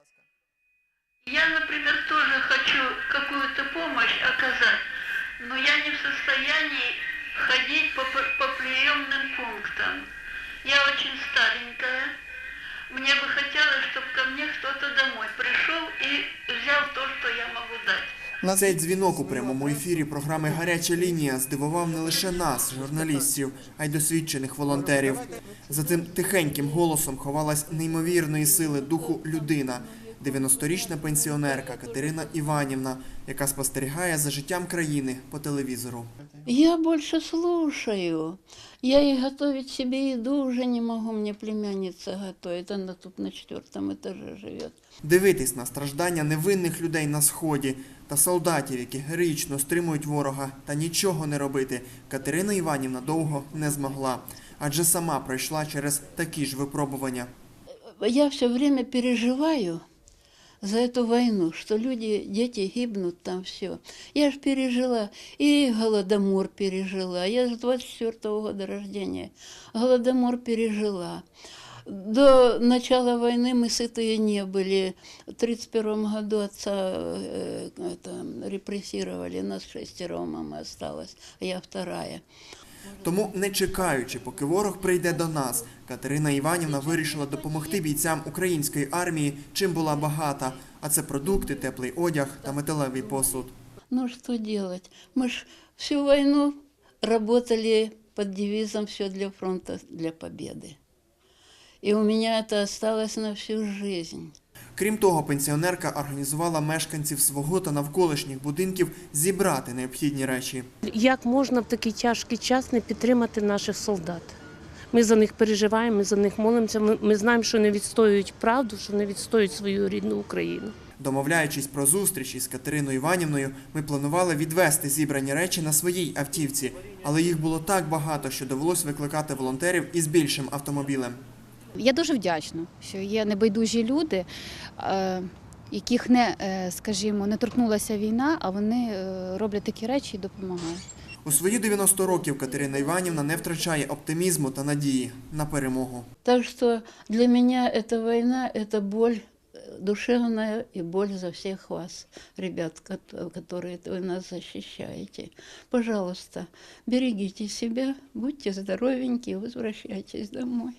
ласка. Я, например, тоже хочу какую-то помощь оказать, но я не в состоянии ходить по, п- по приемным пунктам. Я очень старенькая. Мне бы хотелось, чтобы ко мне кто-то домой пришел и взял то, что я могу дать. Цей дзвінок у прямому ефірі програми Гаряча лінія здивував не лише нас, журналістів, а й досвідчених волонтерів. За цим тихеньким голосом ховалась неймовірної сили духу людина, 90-річна пенсіонерка Катерина Іванівна, яка спостерігає за життям країни по телевізору. Я больше слушаю. Я и готовить себе еду уже не могу, мне племянница готовит, она тут на четвертом этаже живет. Дивитись на страждання невинних людей на сході та солдатів, які героїчно стримують ворога, та нічого не робити, Катерина Іванівна довго не змогла, адже сама пройшла через такі ж випробування. Я все время переживаю за эту войну, что люди, дети гибнут там все. Я же пережила, и Голодомор пережила. Я с 24 года рождения. Голодомор пережила. До начала войны мы сытые не были. В 1931 году отца э, это, репрессировали, нас шестеро мама осталась, а я вторая. Тому, не чекаючи, поки ворог прийде до нас, Катерина Іванівна вирішила допомогти бійцям української армії, чим була багата. А це продукти, теплий одяг та металевий посуд. Ну что делать? Мы ж всю войну работали под девизом «Все для фронта, для победы». И у меня это осталось на всю жизнь. Крім того, пенсіонерка організувала мешканців свого та навколишніх будинків зібрати необхідні речі. Як можна в такий тяжкий час не підтримати наших солдат? Ми за них переживаємо, ми за них молимося. Ми, ми знаємо, що не відстоюють правду, що не відстоюють свою рідну Україну. Домовляючись про зустріч із Катериною Іванівною, ми планували відвести зібрані речі на своїй автівці, але їх було так багато, що довелось викликати волонтерів із більшим автомобілем. Я дуже вдячна, що є небайдужі люди, е, яких не, е, скажімо, не торкнулася війна, а вони е, роблять такі речі і допомагають. У свої 90 років Катерина Іванівна не втрачає оптимізму та надії на перемогу. Так что для меня эта война – это боль э, душевная и боль за всех вас, ребят, кото- которые вы нас защищаете. Пожалуйста, берегите себя, будьте здоровенькие, возвращайтесь домой.